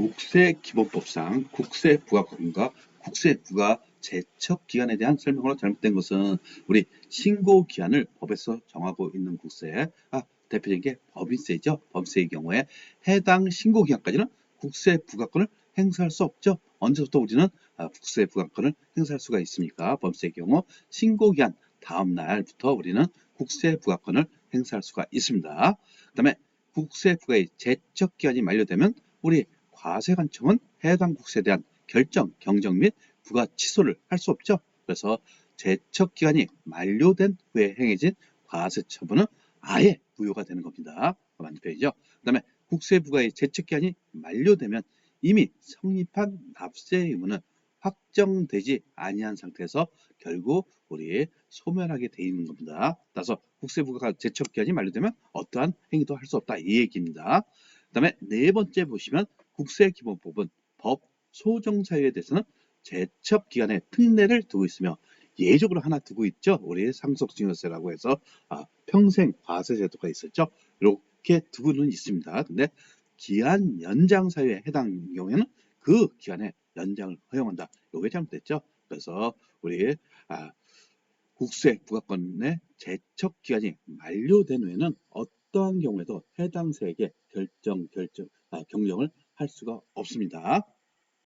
국세기본법상 국세부가권과 국세부가 제척 기간에 대한 설명으로 잘못된 것은 우리 신고 기한을 법에서 정하고 있는 국세, 아, 대표적인 게 법인세죠. 법세의 경우에 해당 신고 기간까지는 국세 부가권을 행사할 수 없죠. 언제부터 우리는 아, 국세 부가권을 행사할 수가 있습니까? 법세의 경우 신고 기한 다음 날부터 우리는 국세 부가권을 행사할 수가 있습니다. 그 다음에 국세 부가의 제척 기한이 만료되면 우리 과세관청은 해당 국세에 대한 결정, 경정 및 부가 취소를 할 수 없죠. 그래서 제척 기간이 만료된 후에 행해진 과세 처분은 아예 무효가 되는 겁니다. 맞는 표현이죠. 그 다음에 국세부가의 제척 기한이 만료되면 이미 성립한 납세 의무는 확정되지 아니한 상태에서 결국 우리 소멸하게 돼 있는 겁니다. 따라서 국세부가가 제척 기한이 만료되면 어떠한 행위도 할 수 없다 이 얘기입니다. 그다음에 네 번째 보시면 국세기본법은 법 소정사유에 대해서는 제척 기간에 특례를 두고 있으며 예적으로 하나 두고 있죠. 우리 상속증여세라고 해서 아, 평생 과세 제도가 있었죠. 이렇게 두고는 있습니다. 근데 기한 연장 사유에 해당 경우에는 그 기간에 연장을 허용한다. 요게 잘못됐죠. 그래서 우리 아, 국세 부가권의 제척 기간이 만료된 후에는 어떠한 경우에도 해당 세액의 결정 결정 아, 경정을 할 수가 없습니다.